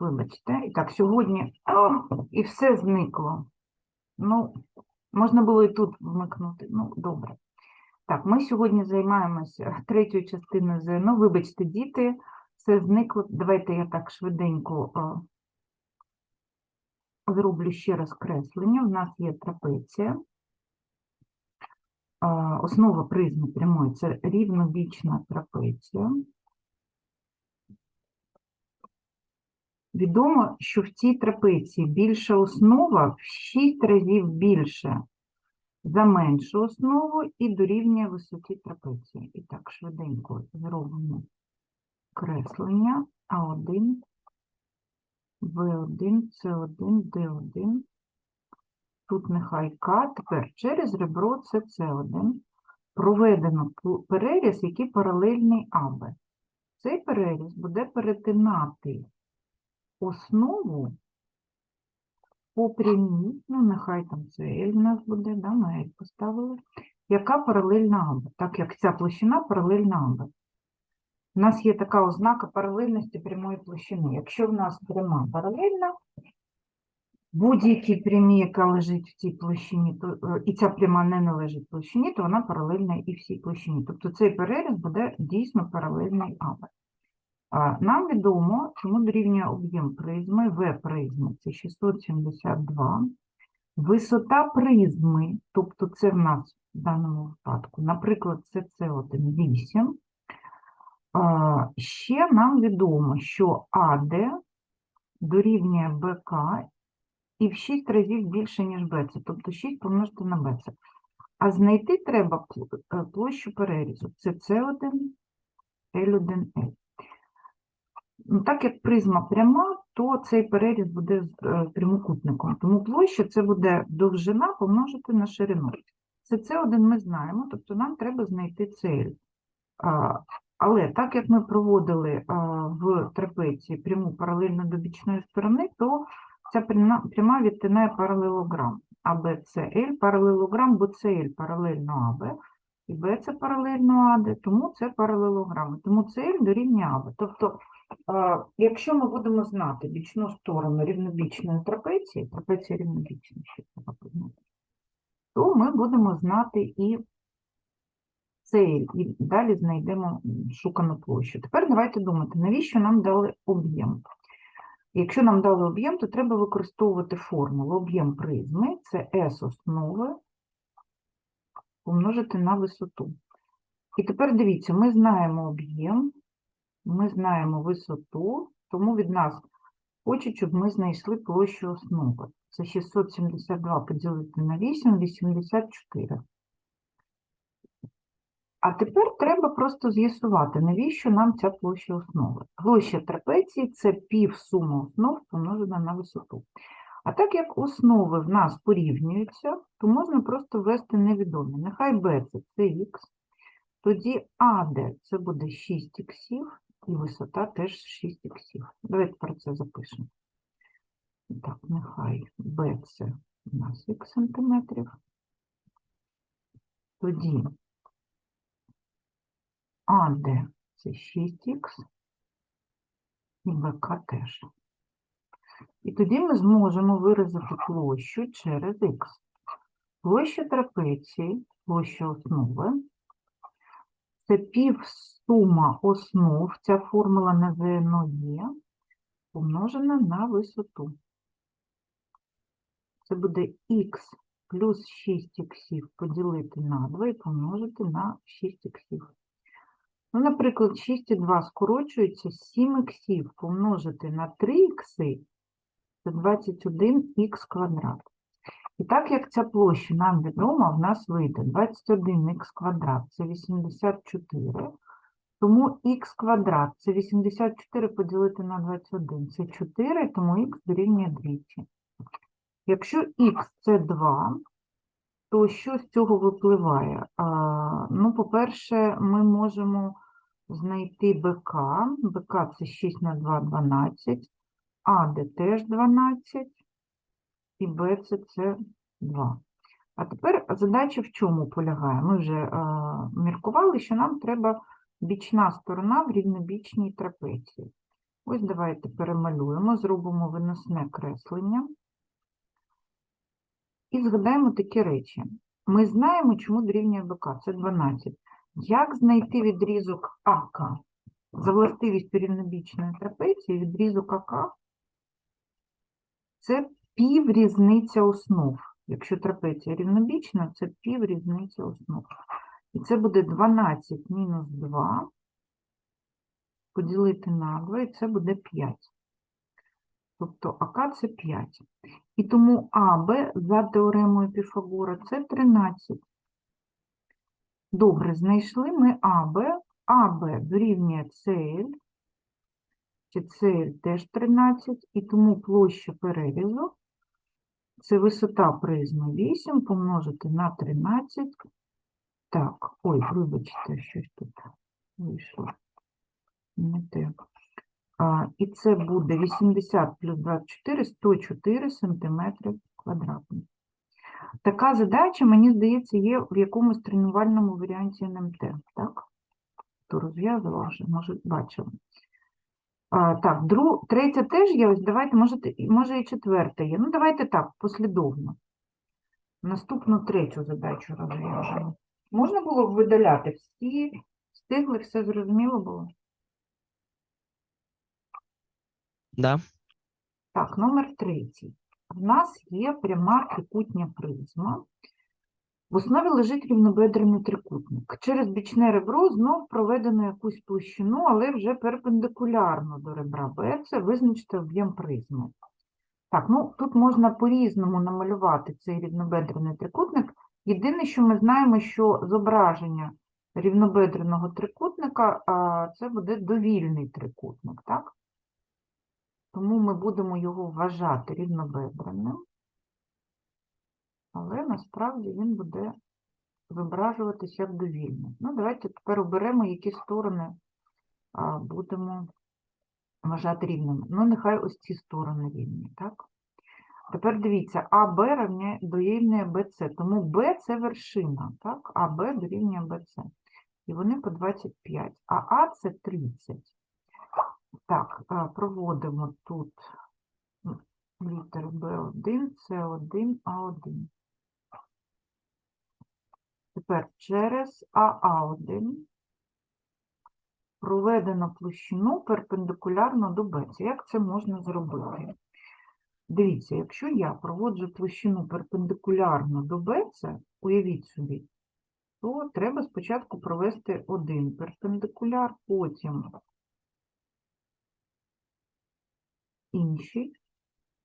вибачте. І так, сьогодні о, і все зникло. Ну, можна було і тут вмикнути. Ну, добре. Так, ми сьогодні займаємося третьою частиною ЗНО. Вибачте, діти, все зникло. Давайте я так швиденько о, зроблю ще раз креслення. У нас є трапеція. Основа призми прямої це рівнобічна трапеція. Відомо, що в цій трапеції більша основа в 6 разів більше за меншу основу і дорівнює висоті трапеції. І так, швиденько зробимо креслення А1, В1, С1, Д1. Тут нехай К. Тепер через ребро СС1 проведено переріз, який паралельний АБ. Цей переріз буде перетинати основу по прямій, ну нехай там це L в нас буде, да, ми L поставили, яка паралельна АБ, так як ця площина паралельна АБ. У нас є така ознака паралельності прямої площини. Якщо в нас пряма паралельна, будь-якій прямій, яка лежить в цій площині, то, е, і ця пряма не належить площині, то вона паралельна і всій площині. Тобто цей переріз буде дійсно паралельний АБ. Нам відомо, чому дорівнює об'єм призми, В призми це 672. Висота призми, тобто це в нас в даному випадку, наприклад, це С1 8. Ще нам відомо, що АД дорівнює БК і в 6 разів більше, ніж БЦ, тобто 6 помножити на БЦ. А знайти треба е, площу перерізу. Це С1, L1, L. Ну, так як призма пряма, то цей переріз буде з е, прямокутником. Тому площа це буде довжина помножити на ширину. Це С1 ми знаємо, тобто нам треба знайти цель. Але так як ми проводили в трапеції пряму паралельно до бічної сторони, то ця пряма, відтинає паралелограм. АБЦЛ паралелограм, бо ЦЛ паралельно АБ, і Б це паралельно АД, тому це паралелограми. Тому ЦЛ дорівнює АБ. Тобто, якщо ми будемо знати бічну сторону рівнобічної трапеції, трапеція рівнобічна, то ми будемо знати і цель, і далі знайдемо шукану площу. Тепер давайте думати, навіщо нам дали об'єм? Якщо нам дали об'єм, то треба використовувати формулу. Об'єм призми це S основи помножити на висоту. І тепер дивіться, ми знаємо об'єм, ми знаємо висоту, тому від нас хочуть, щоб ми знайшли площу основи. Це 672 поділити на 8, 84. А тепер треба просто з'ясувати, навіщо нам ця площа основи. Площа трапеції – це пів суми основ помножена на висоту. А так як основи в нас порівнюються, то можна просто ввести невідоме. Нехай b це це х, тоді AD це буде 6х, і висота теж 6х. Давайте про це запишемо. Так, нехай b це у нас х сантиметрів. Тоді АД це 6х і БК теж. І тоді ми зможемо виразити площу через х. Площа трапеції, площа основи – це півсума основ, ця формула на ЗНО є, помножена на висоту. Це буде х плюс 6х поділити на 2 і помножити на 6х. Ну, наприклад, 6 і 2 скорочується, 7 іксів помножити на 3 ікси – це 21х квадрат. І так як ця площа нам відома, в нас вийде 21х квадрат – це 84, тому х квадрат – це 84 поділити на 21 – це 4, тому х дорівнює 200. Якщо х – це 2, то що з цього випливає? А, ну, по-перше, ми можемо знайти БК. БК це 6 на 2 – 12, АД теж 12, і БЦ це 2. А тепер задача в чому полягає? Ми вже а, міркували, що нам треба бічна сторона в рівнобічній трапеції. Ось давайте перемалюємо, зробимо виносне креслення. І згадаємо такі речі. Ми знаємо, чому дорівнює БК, це 12. Як знайти відрізок АК? За властивістю рівнобічної трапеції відрізок АК це піврізниця основ. Якщо трапеція рівнобічна, це піврізниця основ. І це буде 12 мінус 2 поділити на 2, і це буде 5. Тобто АК це 5. І тому АБ за теоремою Піфагора це 13. Добре, знайшли ми АБ. АБ дорівнює цель, чи цель теж 13, і тому площа перерізу це висота призми 8 помножити на 13. Так, ой, вибачте, щось тут вийшло. Не те. А, і це буде 80 плюс 24, 104 сантиметри квадратних. Така задача, мені здається, є в якомусь тренувальному варіанті НМТ, так? Хто розв'язував вже, може, бачили. А, так, дру... третя теж є, ось давайте, може, може і четверта є. Ну, давайте так, послідовно. Наступну третю задачу розв'яжемо. Можна було б видаляти всі, встигли, все зрозуміло було? Да. Так, номер третій. В нас є пряма трикутня призма. В основі лежить рівнобедрений трикутник. Через бічне ребро знов проведено якусь площину, але вже перпендикулярно до ребра Б. Це визначити об'єм призми. Так, ну тут можна по-різному намалювати цей рівнобедрений трикутник. Єдине, що ми знаємо, що зображення рівнобедреного трикутника це буде довільний трикутник, так? Тому ми будемо його вважати рівнобедреним, але насправді він буде зображуватися як. Ну, давайте тепер оберемо, які сторони будемо вважати рівними. Ну, нехай ось ці сторони рівні, так? Тепер дивіться, АБ равняє дорівнює БЦ, тому Б це вершина, так? АБ дорівнює БЦ. І вони по 25, а А це 30. Так, проводимо тут літер Б1, С1, А1. Тепер через АА1 проведено площину перпендикулярно до БЦ. Як це можна зробити? Дивіться, якщо я проводжу площину перпендикулярно до БЦ, уявіть собі, то треба спочатку провести один перпендикуляр, потім інший.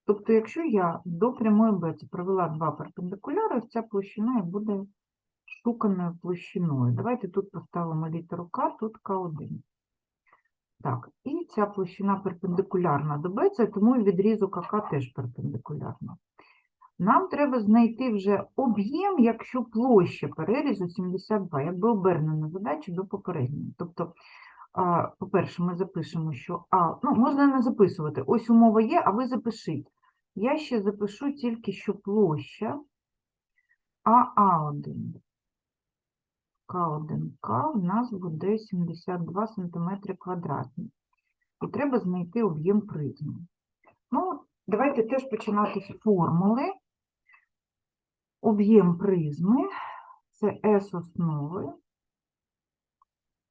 Тобто, якщо я до прямої БЦ провела два перпендикуляри, ця площина і буде шуканою площиною. Давайте тут поставимо літеру К, тут К1. Так, і ця площина перпендикулярна до БЦ, тому відрізок АК теж перпендикулярна. Нам треба знайти вже об'єм, якщо площа перерізу 72, якби обернена задача до попередньої. Тобто, по-перше, ми запишемо, що А, ну, можна не записувати, ось умова є, а ви запишіть. Я ще запишу тільки, що площа АА1. К1К у нас буде 72 см квадратні. І треба знайти об'єм призми. Ну, давайте теж починати з формули. Об'єм призми це S основи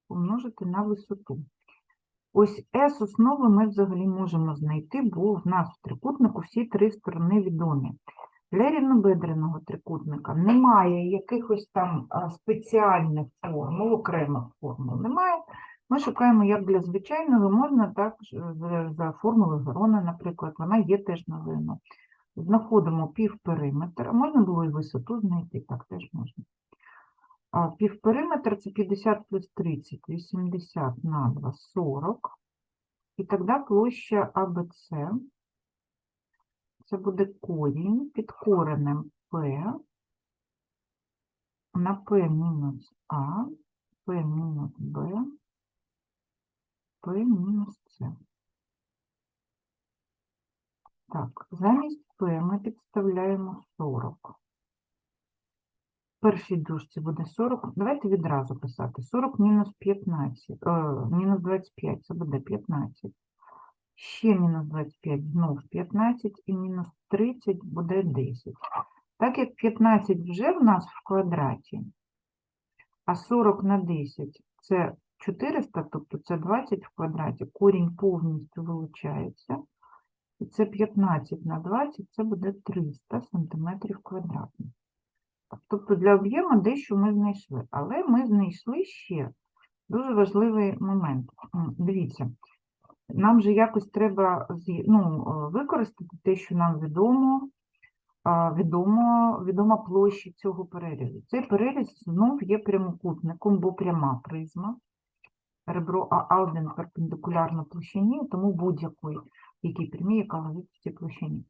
помножити на висоту. Ось S основи ми взагалі можемо знайти, бо в нас в трикутнику всі три сторони відомі. Для рівнобедреного трикутника немає якихось там спеціальних формул, окремих формул немає. Ми шукаємо як для звичайного, можна так за- формулою Герона, наприклад, вона є теж на видно. Знаходимо півпериметр, а можна було і висоту знайти, так теж можна. А півпериметр це 50 плюс 30, 80 на 2, 40. І тоді площа АБЦ це буде корінь під коренем P на P мінус А, P мінус Б, P мінус С. Так, замість P ми підставляємо 40. В першій дужці буде 40. Давайте відразу писати. 40 мінус 15, е, мінус 25, це буде 15. Ще мінус 25 знов 15 і мінус 30 буде 10. Так як 15 вже в нас в квадраті, а 40 на 10 це 400, тобто це 20 в квадраті, корінь повністю вилучається. І це 15 на 20, це буде 300 сантиметрів квадратних. Тобто для об'єму дещо ми знайшли, але ми знайшли ще дуже важливий момент. Дивіться, нам же якось треба ну, е, використати те, що нам відомо, відомо, відома площа цього перерізу. Цей переріз знов є прямокутником, бо пряма призма. Ребро А1 перпендикулярно площині, тому будь-якої, якій прямій, яка лежить в цій площині.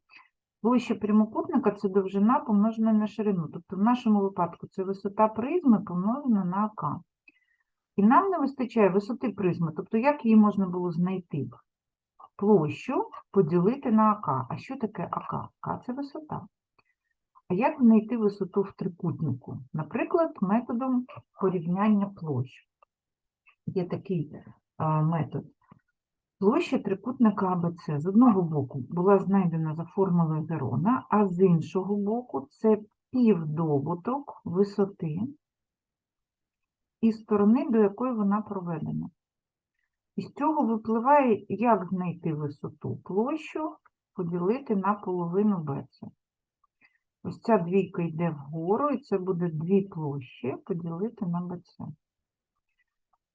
Площа прямокутника це довжина помножена на ширину. Тобто в нашому випадку це висота призми помножена на АК. І нам не вистачає висоти призми, тобто як її можна було знайти? Площу поділити на АК. А що таке АК? АК – це висота. А як знайти висоту в трикутнику? Наприклад, методом порівняння площ. Є такий а, метод. Площа трикутника АБЦ з одного боку була знайдена за формулою Герона, а з іншого боку це півдобуток висоти і сторони, до якої вона проведена. Із цього випливає, як знайти висоту площу поділити на половину БЦ. Ось ця двійка йде вгору, і це буде дві площі поділити на БЦ.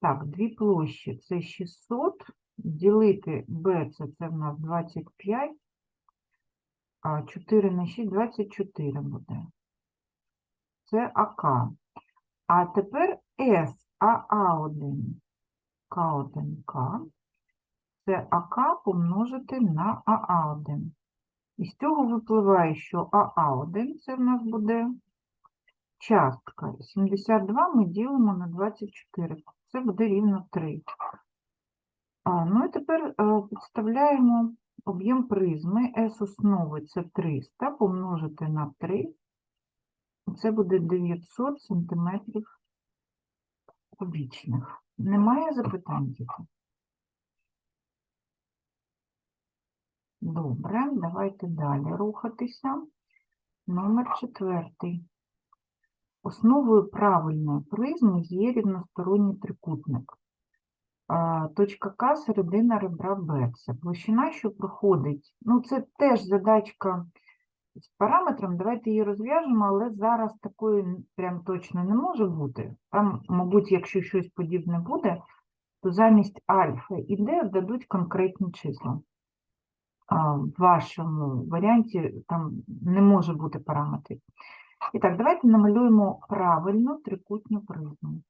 Так, дві площі це 600, ділити БЦ це в нас 25, а 4 на 6 – 24 буде. Це АК. А тепер САА1, К1К, це АК помножити на АА1. І з цього випливає, що АА1 це в нас буде частка. 72 ми ділимо на 24. Це буде рівно 3. А, ну і тепер е, підставляємо об'єм призми. S основи це 300 помножити на 3. Це буде 900 сантиметрів кубічних. Немає запитань? діти? Добре, давайте далі рухатися. Номер четвертий. Основою правильної призми є рівносторонній трикутник. Точка К – середина ребра Б. Це площина, що проходить. Ну, це теж задачка з параметром. Давайте її розв'яжемо, але зараз такої прям точно не може бути. Там, мабуть, якщо щось подібне буде, то замість альфа і Д дадуть конкретні числа. В вашому варіанті там не може бути параметрів. І так, давайте намалюємо правильну трикутню призму.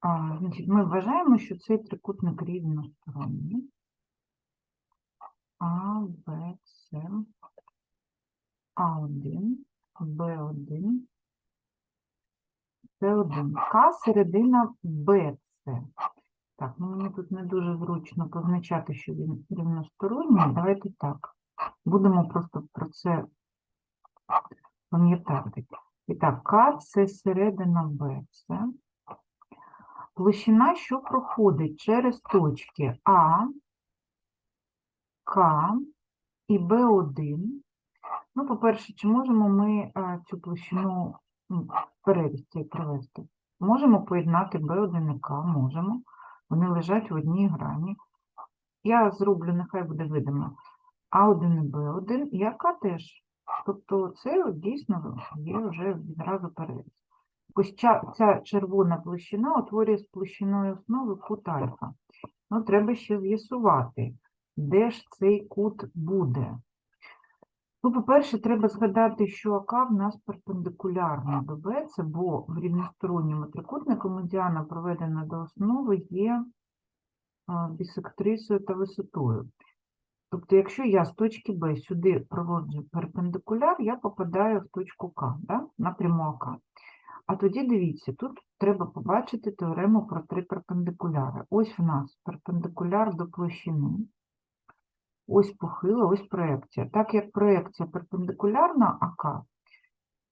А, значить, ми вважаємо, що цей трикутник рівносторонній. А, Б, С, А1, Б1, С1. К середина БЦ. Так, ну мені тут не дуже зручно позначати, що він рівносторонній. Давайте так. Будемо просто про це пам'ятати. І так, К це середина БЦ. Площина, що проходить через точки А, К і Б1. Ну, по-перше, чи можемо ми е, цю площину ну, переріз цей провести? Можемо поєднати Б1 і К, можемо. Вони лежать в одній грані. Я зроблю, нехай буде видимо, А1 і Б1, і АК теж. Тобто це дійсно є вже відразу переріз. Ось ця, ця червона площина утворює з площиною основи кут альфа. Ну, треба ще з'ясувати, де ж цей кут буде. Ну, по-перше, треба згадати, що АК в нас перпендикулярна до БЦ, бо в рівносторонньому трикутнику медіана проведена до основи є бісектрисою та висотою. Тобто, якщо я з точки Б сюди проводжу перпендикуляр, я попадаю в точку К, да? на пряму АК. А тоді дивіться, тут треба побачити теорему про три перпендикуляри. Ось в нас перпендикуляр до площини. Ось похила, ось проекція. Так як проекція перпендикулярна АК,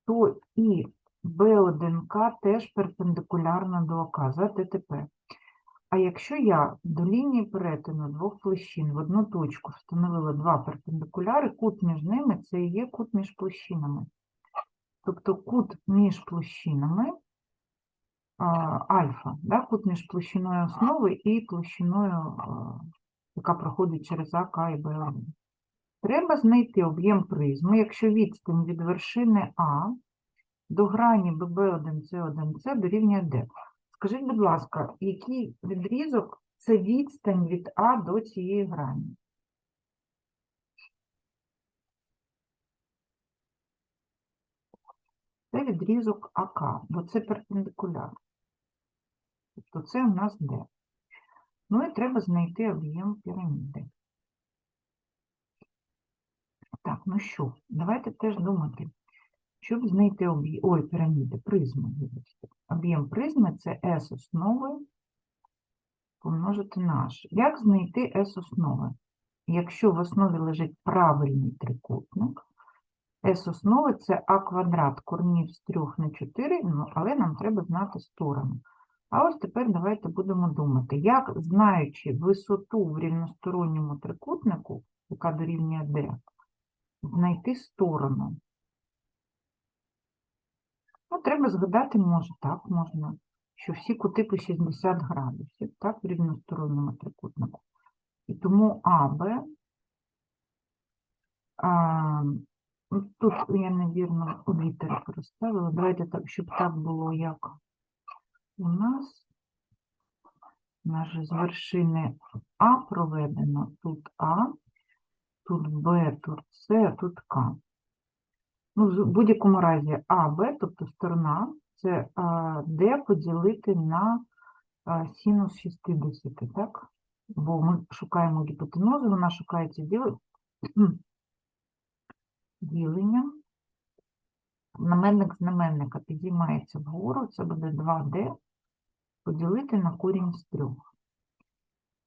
то і B1К теж перпендикулярна до АК за ТТП. А якщо я до лінії перетину двох площин в одну точку встановила два перпендикуляри, кут між ними це і є кут між площинами. Тобто кут між площинами а, альфа, да, кут між площиною основи і площиною, а, яка проходить через АК і Б1. Треба знайти об'єм призми, якщо відстань від вершини А до грані ББ1, С1, С дорівнює Д. Скажіть, будь ласка, який відрізок це відстань від А до цієї грані? Це відрізок АК, бо це перпендикуляр. Тобто це у нас Д. Ну і треба знайти об'єм піраміди. Так, ну що, давайте теж думати. Щоб знайти об'єм, ой, піраміди, призми, вибачте. Об'єм призми це S основи помножити на H. Як знайти S основи? Якщо в основі лежить правильний трикутник, S основи це А квадрат корнів з 3 на 4, ну, але нам треба знати сторону. А ось тепер давайте будемо думати, як, знаючи висоту в рівносторонньому трикутнику, яка дорівнює D, знайти сторону. Ну, треба згадати, може, так, можна, що всі кути по 60 градусів, так, в рівносторонньому трикутнику. І тому АБ, тут я, невірно, літери переставила. Давайте так, щоб так було, як у нас. У нас же з вершини А проведено тут А, тут Б, тут С, тут К. Ну, в будь-якому разі А, Б, тобто сторона, це Д поділити на синус 60, так? Бо ми шукаємо гіпотенузу, вона шукається діл... діленням. Знаменник знаменника підіймається вгору, це буде 2D поділити на корінь з 3.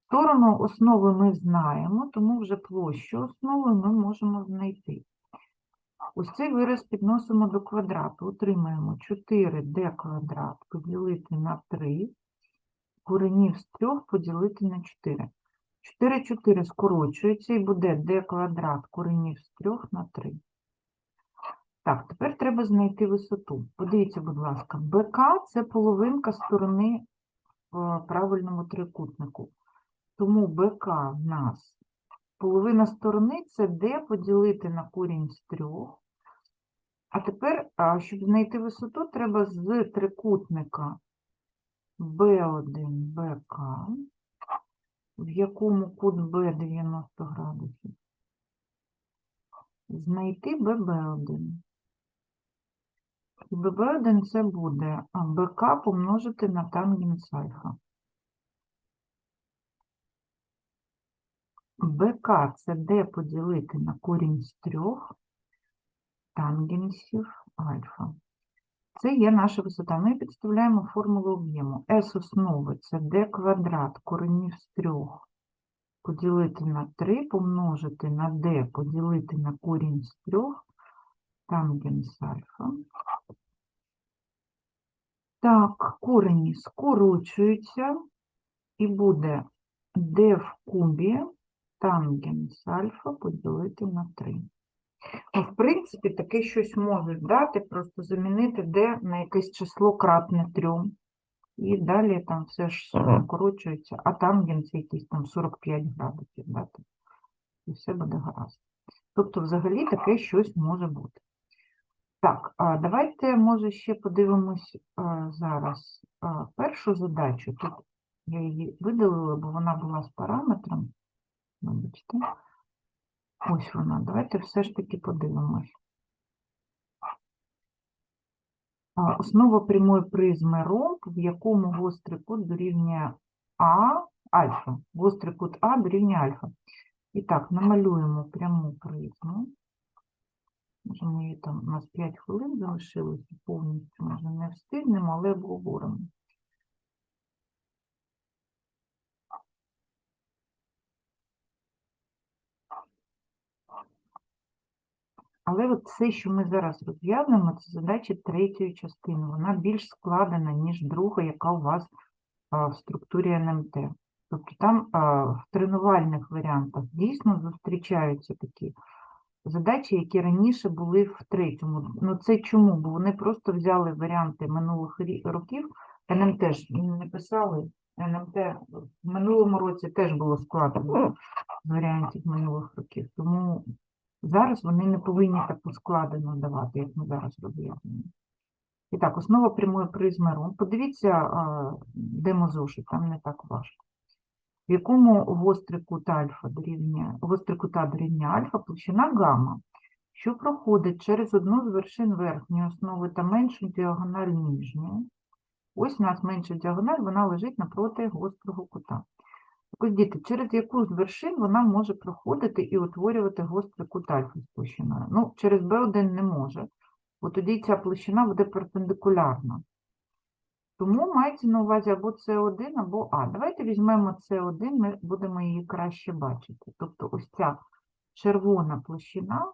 Сторону основи ми знаємо, тому вже площу основи ми можемо знайти. Ось цей вираз підносимо до квадрату. Отримаємо 4d квадрат поділити на 3, коренів з 3 поділити на 4. 4, 4 скорочується і буде d квадрат коренів з 3 на 3. Так, тепер треба знайти висоту. Подивіться, будь ласка, БК – це половинка сторони в правильному трикутнику. Тому БК в нас половина сторони – це d поділити на корінь з 3. А тепер, щоб знайти висоту, треба з трикутника B1, BK, в якому кут B 90 градусів, знайти BB1. І BB1 це буде BK помножити на тангенс альфа. БК це D поділити на корінь з 3 тангенсів альфа. Це є наша висота. Ми підставляємо формулу об'єму. S основи це d квадрат коренів з 3 поділити на 3, помножити на d поділити на корінь з 3 тангенс альфа. Так, корені скорочуються і буде d в кубі тангенс альфа поділити на 3. Ну, в принципі, таке щось можуть дати, просто замінити d на якесь число кратне 3. І далі там все ж скорочується, а тангенс якийсь там 45 градусів дати. І все буде гаразд. Тобто, взагалі, таке щось може бути. Так, давайте, може, ще подивимось зараз першу задачу. Тут я її видалила, бо вона була з параметром. Вибачте. Ось вона. Давайте все ж таки подивимось. Основа прямої призми ромб, в якому гострий кут дорівнює А, альфа. Гострий кут А дорівнює альфа. І так, намалюємо пряму призму. Ми там, у нас 5 хвилин залишилося повністю, може не встигнемо, але обговоримо. Але от все, що ми зараз розв'язуємо, це задача третьої частини. Вона більш складена, ніж друга, яка у вас в структурі НМТ. Тобто там в тренувальних варіантах дійсно зустрічаються такі задачі, які раніше були в третьому. Ну це чому? Бо вони просто взяли варіанти минулих років. НМТ ж не писали. НМТ в минулому році теж було складено з варіантів минулих років. Тому зараз вони не повинні таку складену давати, як ми зараз роз'яснюємо. І так, основа прямої призми ромб. Подивіться а, демозошит, там не так важко. В якому гострий кут альфа дорівнює, гострий кута дорівнює альфа, площина гамма, що проходить через одну з вершин верхньої основи та меншу діагональ нижньої. Ось у нас менша діагональ, вона лежить напроти гострого кута. Ось, діти, через яку з вершин вона може проходити і утворювати гострий кут альфа з площиною? Ну, через B1 не може, бо тоді ця площина буде перпендикулярна. Тому мається на увазі або С1, або А. Давайте візьмемо С1, ми будемо її краще бачити. Тобто ось ця червона площина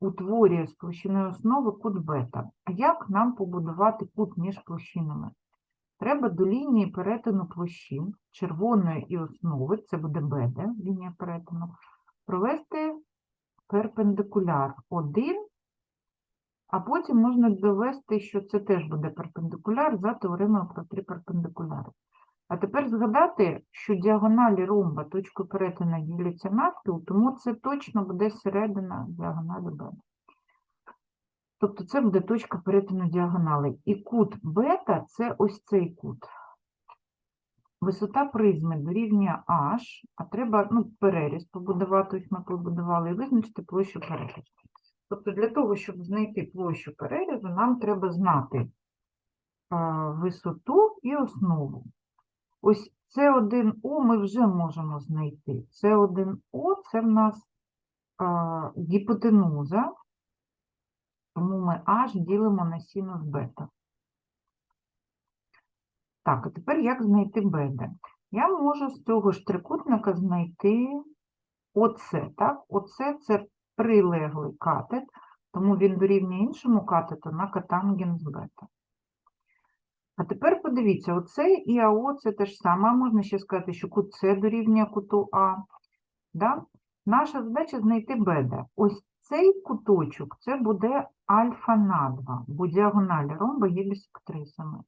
утворює з площиною основи кут бета. А як нам побудувати кут між площинами? Треба до лінії перетину площин червоної і основи, це буде БД, лінія перетину, провести перпендикуляр 1, а потім можна довести, що це теж буде перпендикуляр за теоремою про три перпендикуляри. А тепер згадати, що діагоналі ромба точкою перетину діляться навпіл, тому це точно буде середина діагоналі Б. Тобто це буде точка перетину діагоналей. І кут бета це ось цей кут. Висота призми дорівнює h, а треба ну, переріз побудувати, ось ми побудували, і визначити площу перерізу. Тобто для того, щоб знайти площу перерізу, нам треба знати висоту і основу. Ось С1О ми вже можемо знайти. С1О це в нас гіпотенуза, тому ми H ділимо на синус бета. Так, а тепер як знайти БД? Я можу з цього ж трикутника знайти оце, так? Оце це прилеглий катет, тому він дорівнює іншому катету на катангенс бета. А тепер подивіться, оце і АО це те ж саме. Можна ще сказати, що кут С дорівнює куту А. Да? Наша задача знайти БД. Ось цей куточок це буде альфа на 2, бо діагоналі ромба є бісектрисами.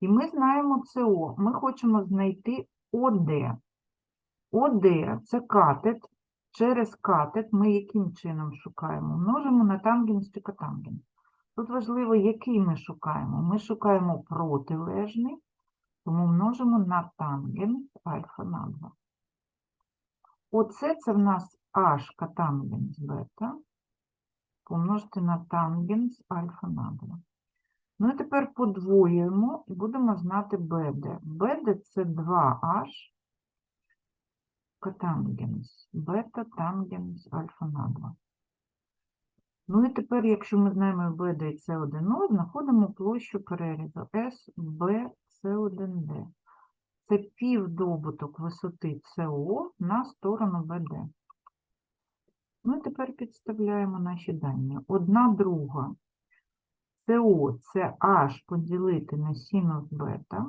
І ми знаємо СО. Ми хочемо знайти ОД. ОД – це катет. Через катет ми яким чином шукаємо? Множимо на тангенс чи котангенс. Тут важливо, який ми шукаємо. Ми шукаємо протилежний, тому множимо на тангенс альфа на 2. Оце це в нас h котангенс бета помножити на тангенс альфа на 2. Ну і тепер подвоюємо і будемо знати BD. BD – це 2H котангенс, бета тангенс альфа на 2. Ну і тепер, якщо ми знаємо BD і C1O, знаходимо площу перерізу SB C1D. Це півдобуток висоти СО на сторону BD. Ну і тепер підставляємо наші дані. Одна друга СО це H поділити на синус бета,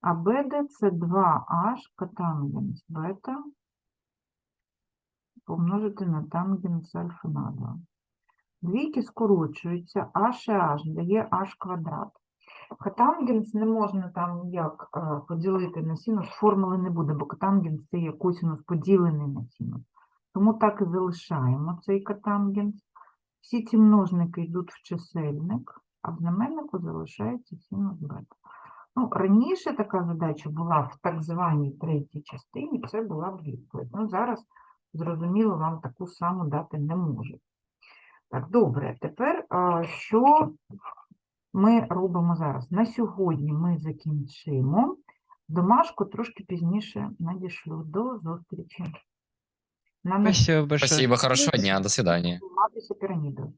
а БД це 2H котангенс бета помножити на тангенс альфа на 2. Двійки скорочуються, H і H дає H квадрат. Котангенс не можна там ніяк е, поділити на синус, формули не буде, бо котангенс це є косинус поділений на синус. Тому так і залишаємо цей котангенс. Всі ці множники йдуть в чисельник, а в знаменнику залишається синус бета. Ну, раніше така задача була в так званій третій частині, це була б відповідь. Ну, зараз, зрозуміло, вам таку саму дати не можу. Так, добре, тепер що ми робимо зараз? На сьогодні ми закінчимо. Домашку трошки пізніше надішлю. До зустрічі. Спасибо, хорошего дня, до свидания. займатися пірамідою.